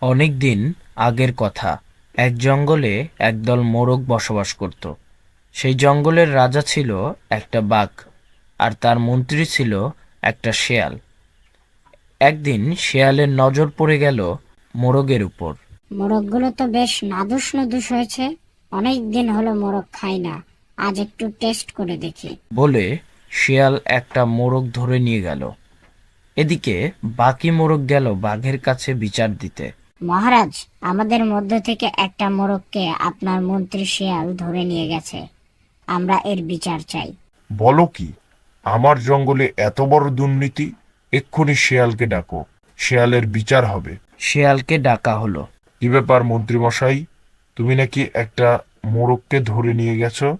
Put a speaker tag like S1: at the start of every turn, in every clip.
S1: অনেক দিন আগের কথা। এক জঙ্গলে একদল মোরগ বসবাস করত। সেই জঙ্গলের রাজা ছিল একটা বাঘ আর তার মন্ত্রী ছিল একটা শেয়াল। একদিন শেয়ালের নজর পড়ে গেল মোরগের উপর।
S2: মোরগগুলো তো বেশ নাদুস নুদুস হয়েছে। অনেক দিন হলো মোরগ খাই না। আজ একটু টেস্ট করে দেখি।
S1: বলে শিয়াল একটা মোরগ ধরে নিয়ে গেল। এদিকে বাকি মোরগ গেল বাঘের কাছে বিচার দিতে।
S2: মহারাজ আমাদের মধ্য থেকে একটা মোরগকে আপনার মন্ত্রী শিয়াল ধরে নিয়ে গেছে। আমরা এর বিচার চাই।
S3: বলো কি আমার জঙ্গলে এত বড় দুর্নীতি এক্ষুনি শেয়ালকে ডাকো। শেয়ালের বিচার হবে।
S1: শিয়ালকে ডাকা হলো।
S3: কি ব্যাপার মন্ত্রীমশাই তুমি নাকি একটা মোরগকে ধরে নিয়ে গেছো?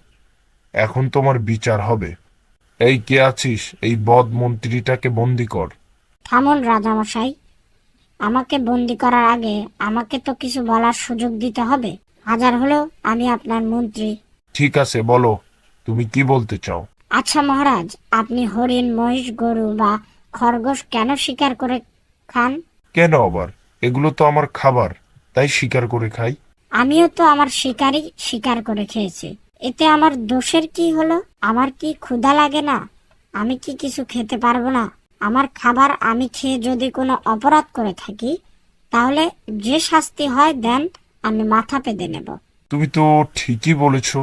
S3: এখন তোমার বিচার হবে। এই কে আছিস? এই বদ মন্ত্রীটাকে বন্দি কর।
S2: থামুন রাজামশাই আমাকে বন্দি করার আগে আমাকে তো কিছু বলার সুযোগ দিতে হবে। হাজার হলো আমি আপনার মন্ত্রী।
S3: ঠিক আছে বলো। তুমি কি বলতে চাও?
S2: আচ্ছা মহারাজ আপনি হরিণ মহিষ গরু বা খরগোশ কেন শিকার করে খান?
S3: কেন আবার? এগুলো তো আমার খাবার তাই শিকার করে খাই।
S2: আমিও তো আমার শিকারই শিকার করে খেয়েছি। এতে আমার দোষের কি হলো? আমার কি ক্ষুধা লাগে না? আমি কি কিছু খেতে পারব না? আমার খাবার আমি খেয়ে যদি কোনো অপরাধ করে থাকি তাহলে যে শাস্তি হয় দেন আমি মাথা পেতে নেব।
S3: তুমি তো ঠিকই বলেছ।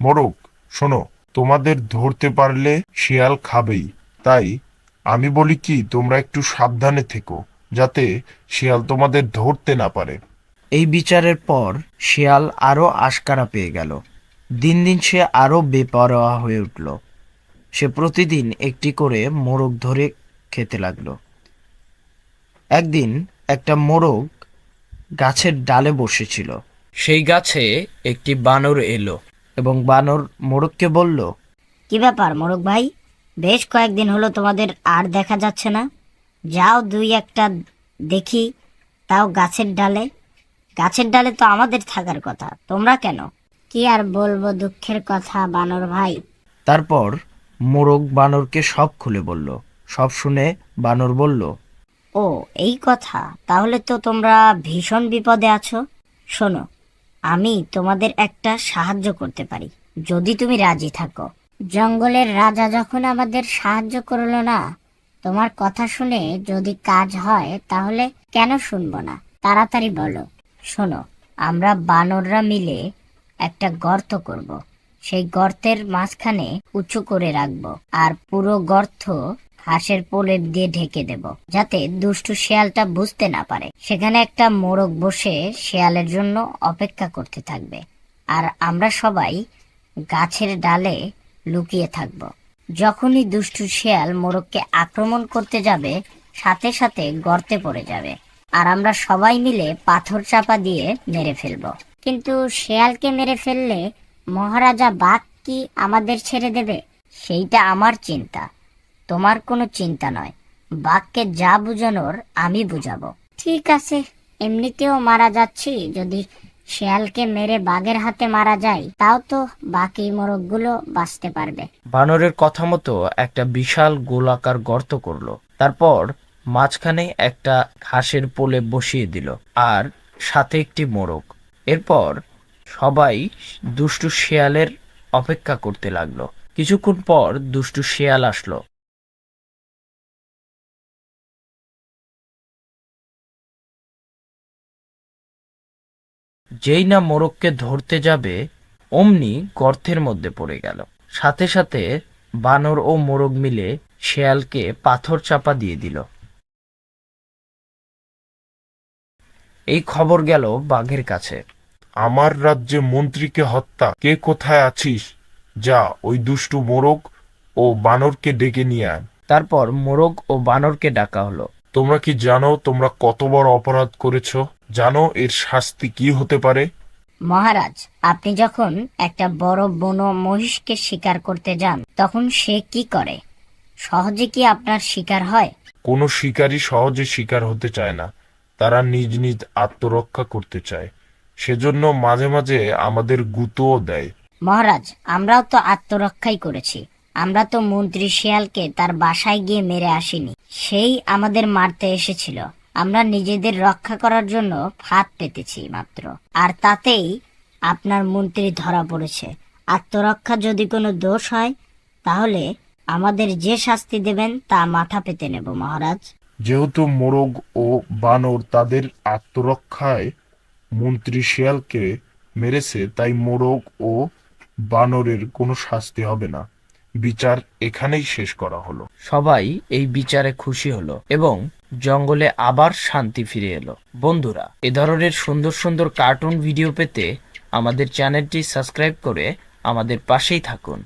S3: মোরগ শোনো তোমাদের ধরতে পারলে শিয়াল খাবেই। তাই আমি বলি কি তোমরা একটু সাবধানে থেকো যাতে শিয়াল তোমাদের ধরতে না পারে।
S1: এই বিচারের পর শিয়াল আরও আশকারা পেয়ে গেল। দিন দিন সে আরও বেপরোয়া হয়ে উঠল। সে প্রতিদিন একটি করে মোরগ ধরে খেতে লাগল। একদিন একটা মোরগ গাছের ডালে বসেছিল। সেই গাছে একটি বানর এলো এবং বানর মোরগকে বলল
S2: কি ব্যাপার মোরগ ভাই? বেশ কয়েকদিন হলো তোমাদের আর দেখা যাচ্ছে না। যাও দুই একটা দেখি তাও গাছের ডালে। গাছের ডালে তো আমাদের থাকার কথা তোমরা কেন? কি আর বলব দুঃখের কথা বানর ভাই?
S1: তারপর মোরগ বানরকে সব খুলে বলল সব শুনে বানর বলল,
S2: ও, এই কথা। তাহলে তো তোমরা ভীষণ বিপদে আছো। শোনো, আমি তোমাদের একটা সাহায্য করতে পারি, যদি তুমি রাজি থাকো। জঙ্গলের রাজা যখন আমাদের সাহায্য করল না, তোমার কথা শুনে যদি কাজ হয়, তাহলে কেন শুনব না? তাড়াতাড়ি বলো। শোনো, আমরা বানররা মিলে একটা গর্ত করব। সেই গর্তের মাঝখানে উঁচু করে রাখব। আর পুরো গর্ত হাঁসের পোলের দিয়ে ঢেকে দেব, যাতে দুষ্টু শিয়ালটা বুঝতে না পারে। সেখানে একটা মোরগ বসে শিয়ালের জন্য অপেক্ষা করতে থাকবে, আর আমরা সবাই গাছের ডালে লুকিয়ে থাকব। যখনই দুষ্টু শিয়াল মোরগকে আক্রমণ করতে যাবে, সাথে সাথে গর্তে পড়ে যাবে, আর আমরা সবাই মিলে পাথর চাপা দিয়ে মেরে ফেলব। কিন্তু শেয়ালকে মেরে ফেললে মহারাজা বাঘ কি আমাদের ছেড়ে দেবে? সেইটা আমার চিন্তা। তোমার কোনো চিন্তা নয়। বাঘকে যা বুঝানোর আমি বুঝাবো। ঠিক আছে এমনিতেও মারা যাচ্ছি। যদি শেয়ালকে মেরে বাঘের হাতে মারা যায় তাও তো বাকি মোরগগুলো বাঁচতে পারবে।
S1: বানরের কথা মতো একটা বিশাল গোলাকার গর্ত করল। তারপর মাঝখানে একটা ঘাসের পোলে বসিয়ে দিল আর সাথে একটি মোরগ। এরপর সবাই দুষ্টু শেয়ালের অপেক্ষা করতে লাগল। কিছুক্ষণ পর দুষ্টু শেয়াল আসলো। যেই না মোরগকে ধরতে যাবে অমনি গর্তের মধ্যে পড়ে গেল। সাথে সাথে বানর ও মোরগ মিলে শেয়ালকে পাথর চাপা দিয়ে দিল। এই খবর গেল বাঘের কাছে।
S3: আমার রাজ্যে মন্ত্রীকে হত্যা। কে কোথায় আছিস? যা ওই দুষ্টু মোরগ ও বানরকে ডেকে নিয়ে আন
S1: তারপর মোরগ ও বানরকে ডাকা হলো।
S3: তোমরা কি জানো তোমরা কত বড় অপরাধ করেছ? জানো এর শাস্তি কি হতে পারে?
S2: মহারাজ আপনি যখন একটা বড় বন মহিষকে শিকার করতে যান তখন সে কি করে? সহজে কি আপনার শিকার হয়?
S3: কোনো শিকারই সহজে শিকার হতে চায় না। তারা নিজ নিজ আত্মরক্ষা করতে চায়। সেজন্য মাঝে মাঝে আমাদের গুঁতোও দেয়।
S2: মহারাজ আমরাও তো আত্মরক্ষাই করেছি। আমরা তো মন্ত্রী শিয়ালকে তার বাসায় গিয়ে মেরে আসিনি। সেই আমাদের মারতে এসেছিল। আমরা নিজেদের রক্ষা করার জন্য ফাঁদ পেতেছি মাত্র। আর তাতেই আপনার মন্ত্রী ধরা পড়েছে। আত্মরক্ষা যদি কোনো দোষ হয়, তাহলে আমাদের যে শাস্তি দেবেন তা মাথা পেতে নেব, মহারাজ।
S3: যেহেতু মোরগ ও বানর তাদের আত্মরক্ষায় মন্ত্রী শিয়ালকে মেরেছে, তাই মোরগ ও বানরের কোনো শাস্তি হবে না। বিচার এখানেই শেষ করা হলো।
S1: সবাই এই বিচারে খুশি হলো এবং জঙ্গলে আবার শান্তি ফিরে এলো। বন্ধুরা, এ ধরনের সুন্দর সুন্দর কার্টুন ভিডিও পেতে আমাদের চ্যানেলটি সাবস্ক্রাইব করে আমাদের পাশেই থাকুন।